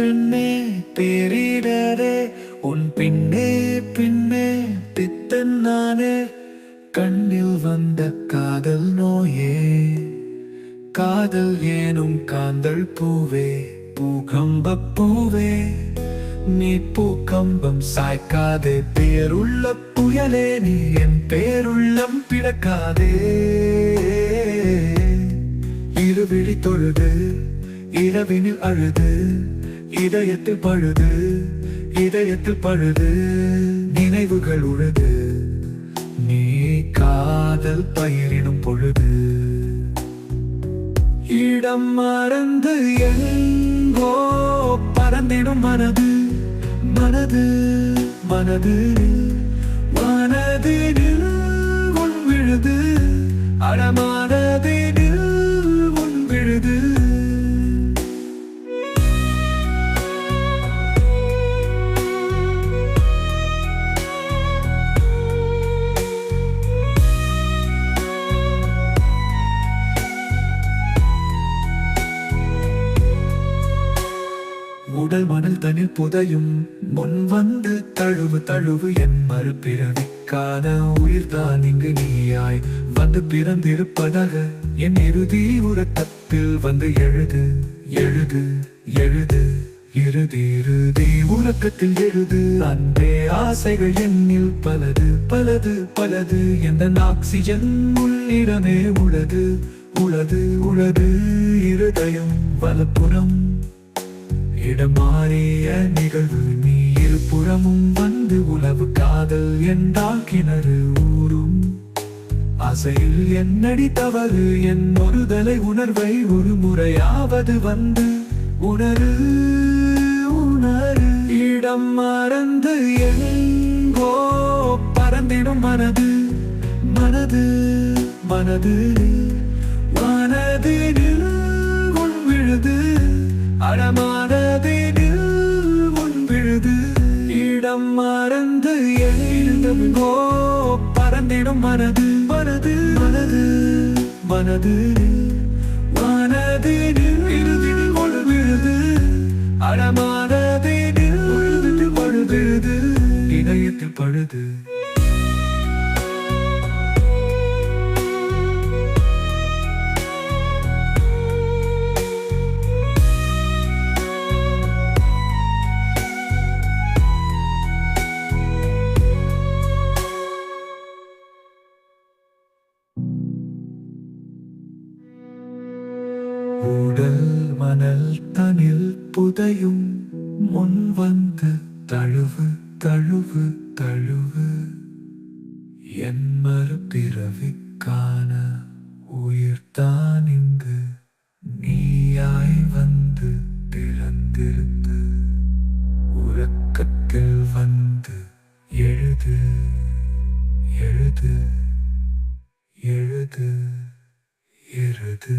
பெண்ணே பேரிடரே உன் பின்னே பின்னே பித்தன் நானே. கண்ணில் வந்த காதல் நோயே காதல் ஏனும் காந்தல் பூவே பூகம்ப பூவே. நீ பூகம்பம் சாய்க்காதே பேருள்ள புயலே நீ என் பேருள்ளம் பிடக்காதே இருவிழி தொழுது இரவினில் அழுது இதயத்தில் பழுது இதயத்தில் பழுது நினைவுகள் உழுது. நீ காதல் பயிரிடும் பொழுது இடம் மறந்து எங்கோ பறந்திடும் மனது மனது மனது மனது உன் விழுது. உடல் மணல் தனில் புதையும். முன் வந்து தழுவு தழுவு என் மறுபிறவிக்கான உயிர்தான் இங்கு நீயாய். வந்து பிறந்திருப்பதாக என் இறுதி உரத்தத்தில் வந்து எழுது எழுது எழுது இறுதி இறுதி உறக்கத்தில் எழுது. அன்பே ஆசைகள் என்னில் பலது பலது பலது. எந்த ஆக்சிஜன் உள்ளிடமே உளது உளது உளது இருதயம் வலப்புறம் இடமாறிய நிகழ்வு நீ இருபுறமும் வந்து உளவு காதல் என்றால் கிணறு ஊறும். அசையில் என்னடி தவறு? என் ஒருதலை உணர்வை ஒரு முறையாவது வந்து உணரு உணரு. இடம் மறந்து எங்கோ பறந்திடும் மனது மனது மனது. மனது உன் விழுது அடமான எல்லாம் மறந்து எழுந்தோ பறந்திடும் மனது. மனது மனது மனது. மனது இறுதியில் ஒரு விழுது அடமானதினில் உழுது பழுது இதயத்தில் பழுது. உடல் மணல் தனில் புதையும் முன் வந்து தழுவு தழுவு தழுவு. என் மறுபிறவிக்கான உயிர்தான் இங்கு நீயாய் வந்து பிறந்திருந்து உறக்கத்தில் வந்து எழுது எழுது எழுது எழுது.